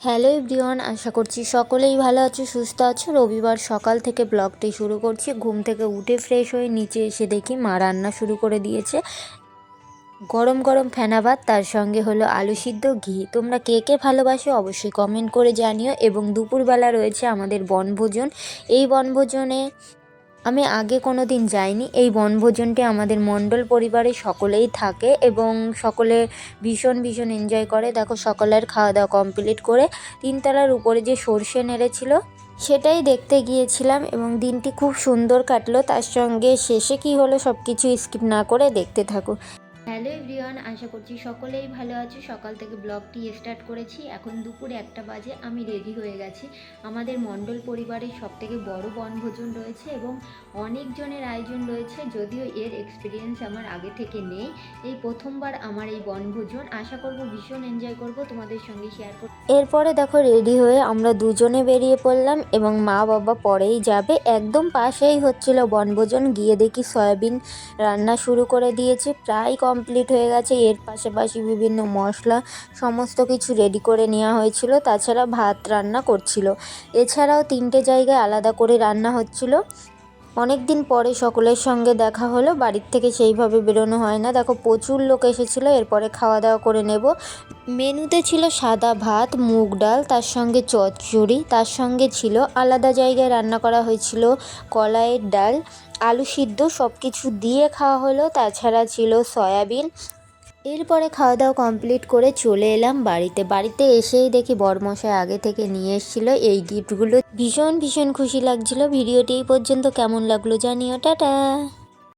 Hello everyone, আশা করছি সকলেই ভালো আছো, সুস্থ আছো। রবিবার সকাল থেকে ব্লগটি শুরু করছি। ঘুম থেকে উঠে ফ্রেশ হয়ে নিচে এসে দেখি মা রান্না শুরু করে দিয়েছে। গরম গরম ফেনা ভাত, তার সঙ্গে হলো আলু সিদ্ধ ঘি। তোমরা কে কে ভালোবাসো অবশ্যই কমেন্ট করে জানিও। এবং দুপুরবেলা রয়েছে আমাদের বনভোজন। এই বনভোজনে আমি আগে কোনো দিন যাইনি। এই বনভোজনটি আমাদের মণ্ডল পরিবারে সকলেই থাকে এবং সকলে ভীষণ ভীষণ এনজয় করে। দেখো, সকলের খাওয়া দাওয়া কমপ্লিট করে তিনতলার উপরে যে সর্ষে নেড়েছিল, সেটাই দেখতে গিয়েছিলাম এবং দিনটি খুব সুন্দর কাটলো। তার সঙ্গে শেষে কি হলো সব কিছু স্কিপ না করে দেখতে থাকো। হ্যালো এভরিওয়ান, আশা করছি সকলেই ভালো আছো। সকাল থেকে ব্লগটি স্টার্ট করেছি। এখন দুপুরে একটা বাজে, আমি রেডি হয়ে গেছি। আমাদের মণ্ডল পরিবারের সব থেকে বড় বনভোজন রয়েছে এবং অনেকজনের আয়োজন রয়েছে, যদিও এর এক্সপিরিয়েন্স আমার আগে থেকে নেই। এই প্রথমবার আমার এই বনভোজন। আশা করব ভীষণ এনজয় করব। তোমাদের সঙ্গে শেয়ার করব এরপরে দেখো রেডি হয়ে আমরা দুজনে বেরিয়ে পড়লাম এবং মা বাবা পরেই যাবে। একদম পাশেই হচ্ছিল বনভোজন। গিয়ে দেখি সয়াবিন রান্না শুরু করে দিয়েছে। প্রায় কমপ্লিট হয়ে গেছে। এর পাশাপাশি বিভিন্ন মশলা সমস্ত কিছু রেডি করে নেওয়া হয়েছিল। তাছাড়া ভাত রান্না করছিল। এছাড়াও তিনটে জায়গায় আলাদা করে রান্না হচ্ছিল। অনেক দিন পরে সকলের সঙ্গে দেখা হলো। বাড়ির থেকে সেইভাবে বেরোনো হয় না। দেখো, প্রচুর লোক এসেছিল। এরপরে খাওয়া দাওয়া করে নেব। মেনুতে ছিল সাদা ভাত, মুগ ডাল, তার সঙ্গে চচ্চড়ি, তার সঙ্গে ছিল আলাদা জায়গায় রান্না করা হয়েছিল কলাইয়ের ডাল, আলু সিদ্ধ সব কিছু দিয়ে খাওয়া হলো, তাছাড়া ছিল সয়াবিন। এরপরে খাওয়া দাওয়া কমপ্লিট করে চলে এলাম বাড়িতে। বাড়িতে এসেই দেখি বরমশাই আগে থেকে নিয়ে এসেছিল এই গিফটগুলো। ভীষণ ভীষণ খুশি লাগছিল। ভিডিওটি এই পর্যন্ত কেমন লাগল জানিও। টাটা!